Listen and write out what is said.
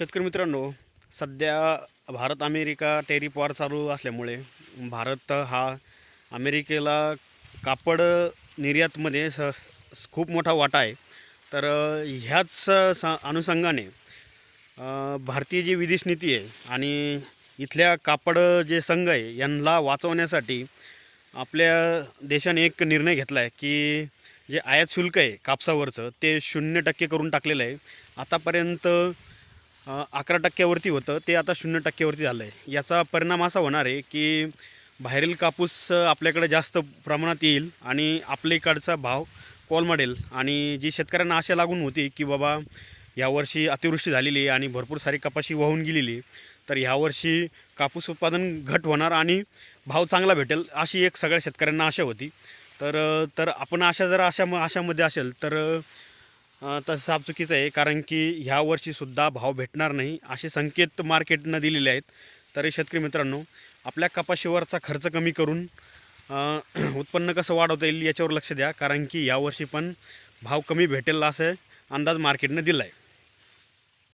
शेतकरी मित्रांनो सध्या भारत अमेरिका टेरिफ वॉर चालू असल्यामुळे भारत हा अमेरिकेला कापड निर्यातमध्ये स खूप मोठा वाटा आहे. तर ह्याच स अनुषंगाने भारतीय जी विदेश नीती आहे आणि इथल्या कापड जे संघ आहे यांना वाचवण्यासाठी आपल्या देशाने एक निर्णय घेतला आहे की जे आयात शुल्क आहे कापसावरचं ते शून्य टक्के करून टाकलेलं आहे. आतापर्यंत अकरा टक्क्यावरती होतं. ते आता शून्य टक्क्यावरती झालं आहे याचा परिणाम असा होणार आहे की बाहेरील कापूस आपल्याकडे जास्त प्रमाणात येईल आणि आपल्या इकडचा भाव कोलमडेल. आणि जी शेतकऱ्यांना आशा लागून होती की बाबा यावर्षी अतिवृष्टी झालेली आहे आणि भरपूर सारी कपाशी वाहून गेलेली तर ह्यावर्षी कापूस उत्पादन घट होणार आणि भाव चांगला भेटेल अशी एक सगळ्या शेतकऱ्यांना आशा होती. तर तर आपण आशा जर अशा आशामध्ये असेल तर तसं साप चुकीचं आहे कारण की ह्या वर्षीसुद्धा भाव भेटणार नाही असे संकेत मार्केटनं दिलेले आहेत. तरी शेतकरी मित्रांनो आपल्या कपाशीवरचा खर्च कमी करून उत्पन्न कसं वाढवता येईल याच्यावर लक्ष द्या कारण की यावर्षी पण भाव कमी भेटेल असं अंदाज मार्केटनं दिला आहे